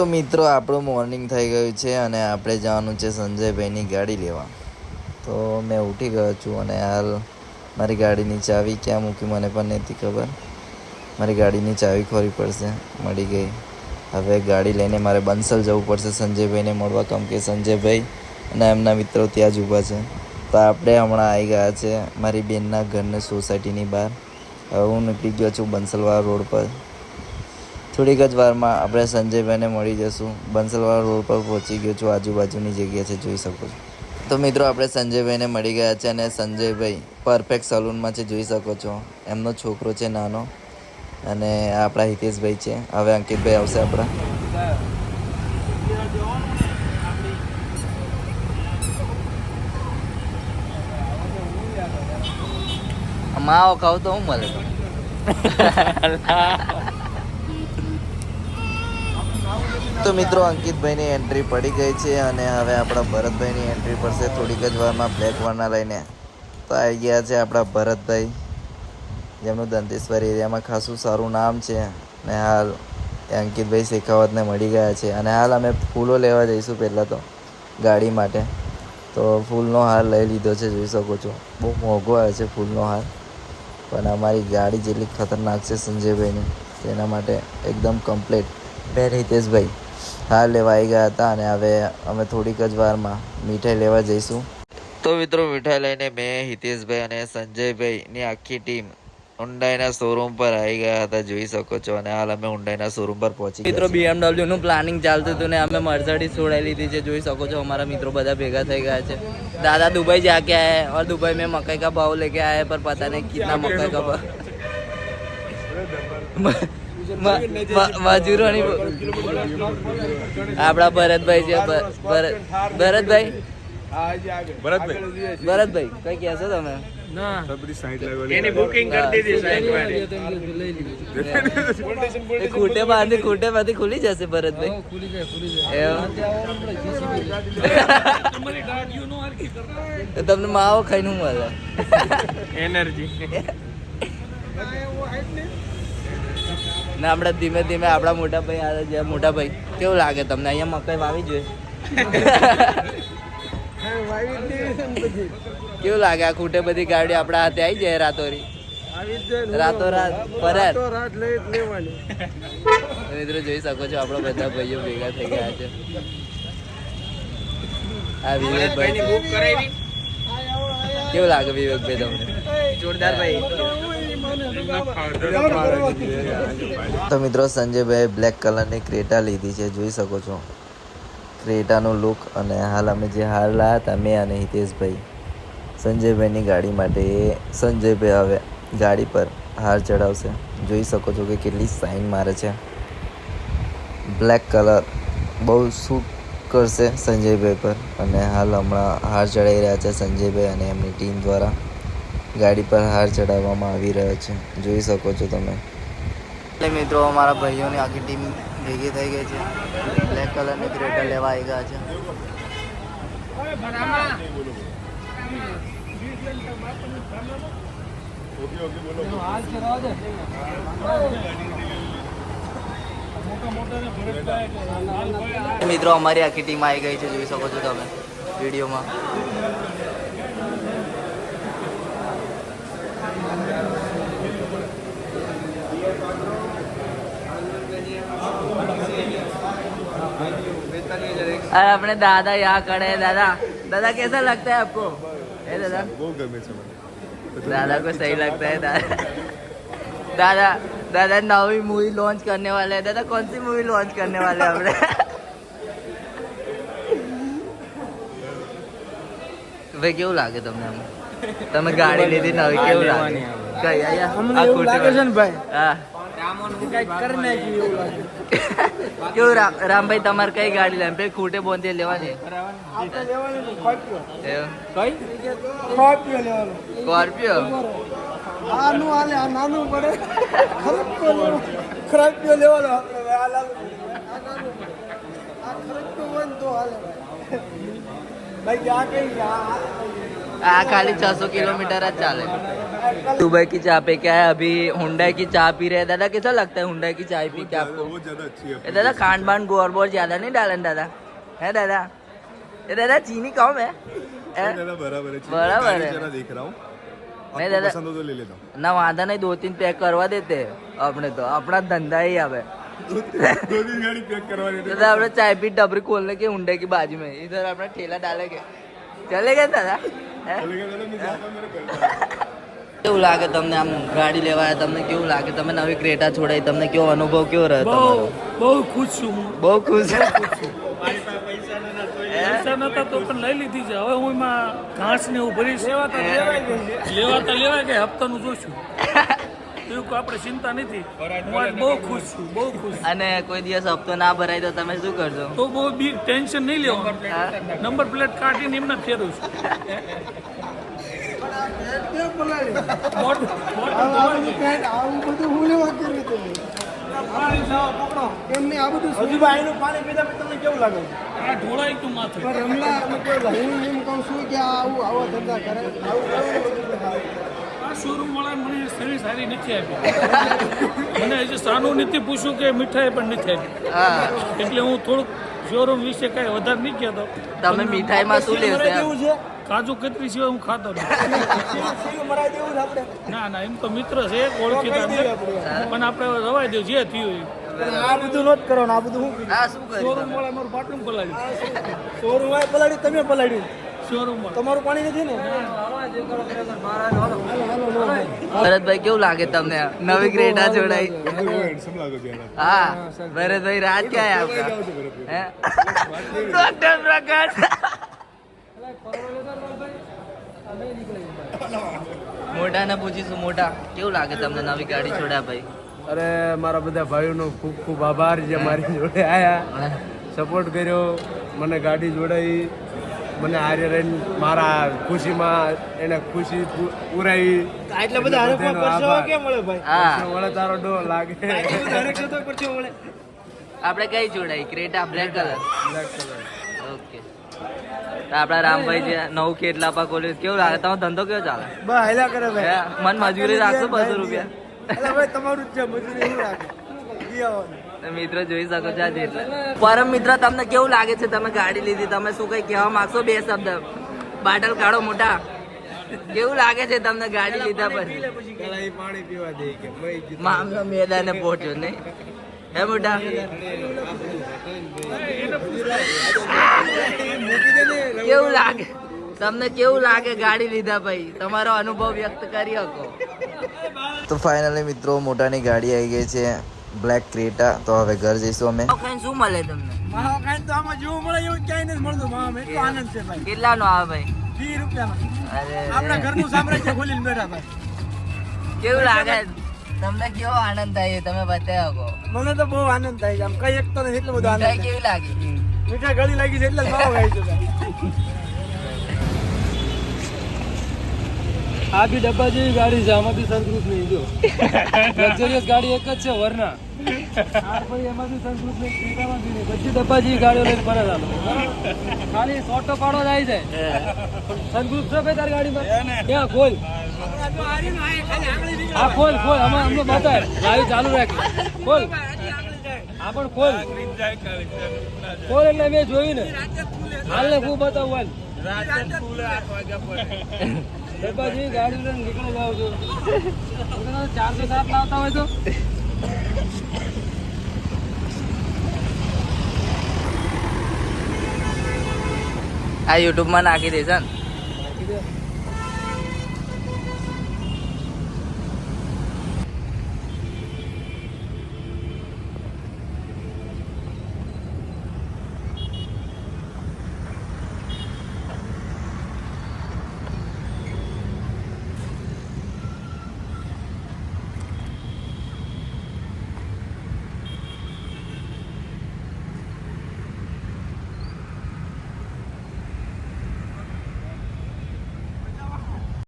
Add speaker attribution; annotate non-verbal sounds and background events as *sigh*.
Speaker 1: તો મિત્રો, આપણું મોર્નિંગ થઈ ગયું છે અને આપણે જવાનું છે સંજયભાઈની ગાડી લેવા. તો મેં ઉઠી ગયો છું અને હાલ મારી ગાડીની ચાવી ક્યાં મૂકી મને પણ નથી ખબર. મારી ગાડીની ચાવી ખોરી પડશે, મળી ગઈ. હવે ગાડી લઈને મારે બંસલ જવું પડશે સંજયભાઈને મળવા, કેમ કે સંજયભાઈ અને એમના મિત્રો ત્યાં જ ઊભા છે. તો આપણે હમણાં આવી ગયા છે મારી બેનના ઘરની સોસાયટીની બહાર. હવે હું નીકળી ગયો છું બંસલવાળા રોડ પર. થોડીક જ વારમાં આપણે સંજયભાઈને મળી જશું. બંસલવાળા રોડ પર પહોંચી ગયો છું. આજુબાજુની જગ્યા છે જોઈ શકો છો. તો મિત્રો આપણે સંજયભાઈને મળી ગયા છે અને સંજયભાઈ પરફેક્ટ સલૂનમાં છે જોઈ શકો છો. એમનો છોકરો છે નાનો. અને આપણા હિતેશભાઈ છે. હવે અંકિતભાઈ આવશે આપણા. માવો ખાવ તો હું મળે. *laughs* *laughs* *laughs* તો મિત્રો, અંકિતભાઈની એન્ટ્રી પડી ગઈ છે અને હવે આપણા ભરતભાઈની એન્ટ્રી પડશે થોડીક જ વારમાં બ્લેક વારના લઈને. તો આવી ગયા છે આપણા ભરતભાઈ. જેમનું દંતેશ્વર એરિયામાં ખાસું સારું નામ છે. અને હાલ એ અંકિતભાઈ શેખાવતને મળી ગયા છે. અને હાલ અમે ફૂલો લેવા જઈશું પહેલાં તો, ગાડી માટે. તો ફૂલનો હાર લઈ લીધો છે, જોઈ શકો છો. બહુ મોંઘો આવે છે ફૂલનો હાર પણ અમારી ગાડી જેટલી ખતરનાક છે સંજયભાઈની, તેના માટે એકદમ કમ્પ્લીટ બે હિતેશભાઈ. હા લેવા આવી ગયા હતા અને હવે અમે થોડીક જ વારમાં મીઠાઈ લેવા જઈશું. તો મિત્રો મીઠાઈ લઈને મેં હિતેશભાઈ અને સંજયભાઈ ની આખી ટીમ ઊંડાઈના શોરૂમ પર આવી ગયા હતા જોઈ શકો છો. અને હાલ અમે હુંડાઈના શોરૂમ પર પહોંચી
Speaker 2: મિત્રો બીએમડબલ્યુ નું પ્લાનિંગ ચાલતું હતું ને અમે મર્સિડીઝ છોડાઈ લીધી છે. જોઈ શકો છો અમારા મિત્રો બધા ભેગા થઈ ગયા છે. દાદા દુબઈ જાકે આયા ઓર દુબઈ મેં મકાઈ કા ભાવ લેકે આયા પર પતા નહીં કિતના મકાઈ કા ભાવ. મજૂરોની આપણા ભરતભાઈ છે ભરતભાઈ?
Speaker 3: ભરતભાઈ?
Speaker 2: ભરતભાઈ કઈ કહેશો તમે? ખૂટે બાંધી ખૂટે ખુલી જશે ભરતભાઈ. તમને માવો ખાઈને હું મળે
Speaker 4: એનર્જી
Speaker 2: ને આપણે ધીમે ધીમે આપણા મોટા ભાઈ આવે છે. મોટા ભાઈ, કેવું લાગે તમને? અહીંયા મકાઈ વાવી જોઈએ? કેવું લાગે? આ ખૂટે બધી ગાડી આપણા હાથે આવી જાય રાતોરી? રાતોરાત પરત મિત્રો જોઈ શકો છો, આપણા બધા ભાઈઓ ભેગા થઈ ગયા છે. આ વિવેકભાઈ. કેવું લાગે વિવેકભાઈ તમને?
Speaker 4: જોરદાર ભાઈ.
Speaker 1: તો મિત્રો સંજયભાઈ બ્લેક કલરની ક્રેટા લીધી છે, જોઈ શકો છો. ક્રેટાનો લુક અને હાલ અમે જે હાર લાયા હતા, મેં અને હિતેશભાઈ. સંજયભાઈની ગાડી માટે, સંજયભાઈ હવે ગાડી પર હાર ચડાવશે જોઈ શકો છો કે કેટલી સાઇન મારે છે. બ્લેક કલર બહુ સૂટ કરશે સંજયભાઈ પર અને હાલ હમણાં હાર ચડાવી રહ્યા છે સંજયભાઈ અને એમની ટીમ દ્વારા. ગાડી પર હાર ચડાવવામાં આવી રહ્યો છે. જોઈ શકો છો તમે. એટલે મિત્રો, અમારા ભાઈઓની આખી ટીમ ભેગી થઈ ગઈ છે. બ્લેક કલરની ક્રેટર લેવા આવી ગયા છે. મિત્રો, અમારી આખી ટીમ આવી ગઈ છે. જોઈ શકો છો તમે. વિડીયોમાં.
Speaker 2: अरे अपने दादा यहाँ खड़े हैं दादा दादा कैसा लगता है आपको ए दादा
Speaker 3: બહુ ગમે છે મને
Speaker 2: दादा को सही लगता है दादा दादा दादा नवी मूवी लॉन्च करने वाले हैं दादा कौन सी मूवी लॉन्च करने वाले हैं हमने ભાઈ કેવું લાગે તમને આમ તમે ગાડી લીધી નવી કેવું લાગે કઈ અહીંયા આ ખોટી વાત. હા કેવું રામ રામભાઈ તમારે કઈ ગાડી લેવી? ભાઈ ખૂટે બોંધે લેવાની? સ્કોર્પિયો.
Speaker 5: નાનું પડે. લેવાનો. ભાઈ ભાઈ આ કઈ
Speaker 2: आ, खाली 600 किलोमीटर चाले दुबई की चाय पे क्या है अभी हुंडई की चाय पी रहे दादा कैसा लगता है हुंडई की चाय पी के आपको
Speaker 3: बहुत ज्यादा अच्छी है
Speaker 2: दादा खान पान गोर बोर ज्यादा नहीं डालन दादा है दादा ये दादा चीनी कम है
Speaker 3: बराबर है देख रहा हूँ
Speaker 2: नहीं दादा
Speaker 3: तो ले लेता हूँ
Speaker 2: ना वादा नहीं दो तीन पैक करवा देते अपने तो अपना धंधा ही अब है दादा अपने चाय पी डबरी खोलने के हुंडे की बाजू में इधर अपना ठेला डालेंगे चलेगा दादा કેવું લાગે તમને આમ ગાડી લેવાય? તમને કેવું લાગે? તમે નવી ક્રેટા છોડાઈ તમને કેવો અનુભવ કેવો રહે
Speaker 6: બહુ ખુશ છું હું.
Speaker 2: બહુ ખુશ?
Speaker 6: પૈસા નતા તો પણ લઈ લીધી છે. હવે હું એમાં ઘાસ ને એવું ભરીશ. લેવા તો લેવાય ગઈ હપ્તાનું જોશું. *laughs* એવું કોઈ આપણે ચિંતા નથી. હું આજ બહુ ખુશ છું બહુ ખુશ
Speaker 2: અને કોઈ દિવસ હપ્તો ના ભરાય તો તમે શું કરશો?
Speaker 6: તો બહુ બી ટેન્શન નહીં લેવાનું. નંબર પ્લેટ કાઢીને એમને ફેરવું છું.
Speaker 5: હું એમ છું કે આવું આવા ધંધા કરે આવું.
Speaker 6: આ શોરૂમ વાળા મને સર્વિસ સારી નથી આપી. મને હજી સાનું નથી પૂછ્યું કે મીઠાઈ પણ નથી આપી. એટલે હું થોડુંક શોરૂમ વિશે કઈ વધારે નહીં કહેતો.
Speaker 2: તમે મીઠાઈમાં શું લેશો
Speaker 5: છે?
Speaker 6: કાજુ કતરી સિવાય હું ખાતો નથી. ના ના એમ તો મિત્ર છે ઓળખીતા પણ આપણે રવાઈ રવાય દઉં જે થયું એ.
Speaker 5: આ બધું નો જ કરવાનું આ બધું હું
Speaker 2: હા શું કર્યું
Speaker 6: શોરૂમ વાળા મારું પાટલું પલાળ્યું.
Speaker 5: ચોરું હોય પલાળ્યું તમે પલાડ્યું
Speaker 6: શોરૂમ
Speaker 5: તમારું પાણી નથી ને?
Speaker 2: ભરતભાઈ કેવું લાગે તમને? નવી ગ્રેડા જોડાઈ. હા ભરતભાઈ રાજ ક્યાં આપતા ડોક્ટર પ્રકાશ. મોટા ને પૂછીશું મોટા કેવું લાગે તમને નવી ગાડી છોડ્યા ભાઈ
Speaker 7: અરે મારા બધા ભાઈઓનો ખૂબ ખૂબ આભાર જે મારી જોડે આયા. સપોર્ટ કર્યો. મને ગાડી જોડાઈ. મને હારે રહીને મારા ખુશીમાં એને ખુશી પૂરાઈ
Speaker 5: એટલે બધા હરે પરસેવો કેમ મળે ભાઈ?
Speaker 2: હા.
Speaker 7: વળે તારો ડો લાગે.
Speaker 5: પરસેવો મળે.
Speaker 2: આપણે કઈ જોડાઈ? Creta black colour? ઓકે. તો આપણા રામભાઈ છે નવ ખેતલા પા કોલેજ કેવું લાગે? તમારો ધંધો કેવો ચાલે?
Speaker 5: બસ કરે ભાઈ.
Speaker 2: મન મજૂરી રાખશો બસો રૂપિયા.
Speaker 5: એટલે ભાઈ તમારું જ છે મજૂરી એવું રાખે
Speaker 2: મિત્રો જોઈ શકો છો આ પરમ મિત્ર તમને કેવું લાગે છે? તમે ગાડી લીધી તમે શું કઈ કહેવા માંગશો? બે શબ્દ. બાટલ કાઢો મોટા. કેવું લાગે છે તમને ગાડી લીધા પછી?
Speaker 7: પાણી પીવા દે કે
Speaker 2: મામલો મેદાને પહોંચ્યો નહીં હે મોટા? કેવું લાગે? તમને કેવું લાગે ગાડી લીધા ભાઈ તમારો અનુભવ વ્યક્ત કરી શકો.
Speaker 1: તો ફાઇનલી મિત્રો મોટાની ગાડી આવી ગઈ છે. બ્લેક ક્રેટા તો હવે ઘર જઈશું અમે.
Speaker 2: શું મળે તમને?
Speaker 5: માવા ખાઈને તો આમાં જેવું મળે એવું ક્યાંય નથી મળતું. માવામાં એટલો આનંદ છે ભાઈ.
Speaker 2: કેટલાનો આવે ભાઈ?
Speaker 5: વીસ રૂપિયામાં
Speaker 2: અરે
Speaker 5: આપણા ઘરનું સામ્રાજ્ય ખોલીને બેઠા ભાઈ.
Speaker 2: કેવું લાગે? તમને કેવો આનંદ થાય તમે બતાવો.
Speaker 5: મને તો બહુ આનંદ થાય છે. આમ કઈ એક તો નથી એટલો બધો આનંદ થાય.
Speaker 2: કેવી લાગી?
Speaker 5: મીઠાઈ ગળી લાગી છે એટલે જ માવો ખાઈ છે
Speaker 6: આ બી ડબ્બા જેવી ગાડી છે આમાં બી સંસ્કૃત નહીં જો. *laughs* લક્ઝરિયસ ગાડી એક જ છે વરના. *laughs* આ ભાઈ એમાં બી સનરૂફ નહીં ક્રેટામાં બી નહીં બધી ડબ્બા જેવી ગાડીઓ લઈને ફરે ચાલો ખાલી ફોટો પાડો જાય છે. સનરૂફ છે ભાઈ તારી ગાડીમાં? ક્યાં ખોલ. હા ખોલ ખોલ હમણાં હમણાં બતાય. લાઈવ ચાલુ રાખ. ખોલ. હા પણ ખોલ. ખોલ એટલે મેં જોયું ને. હાલ ને હું બતાવું હાલ. *laughs* ડબ્બાજી ગાડી લઈને નીકળી જાઉં છું. ચારસો સાત લાવતા હોય તો?
Speaker 2: આ યુટ્યુબમાં નાખી દેશે ને.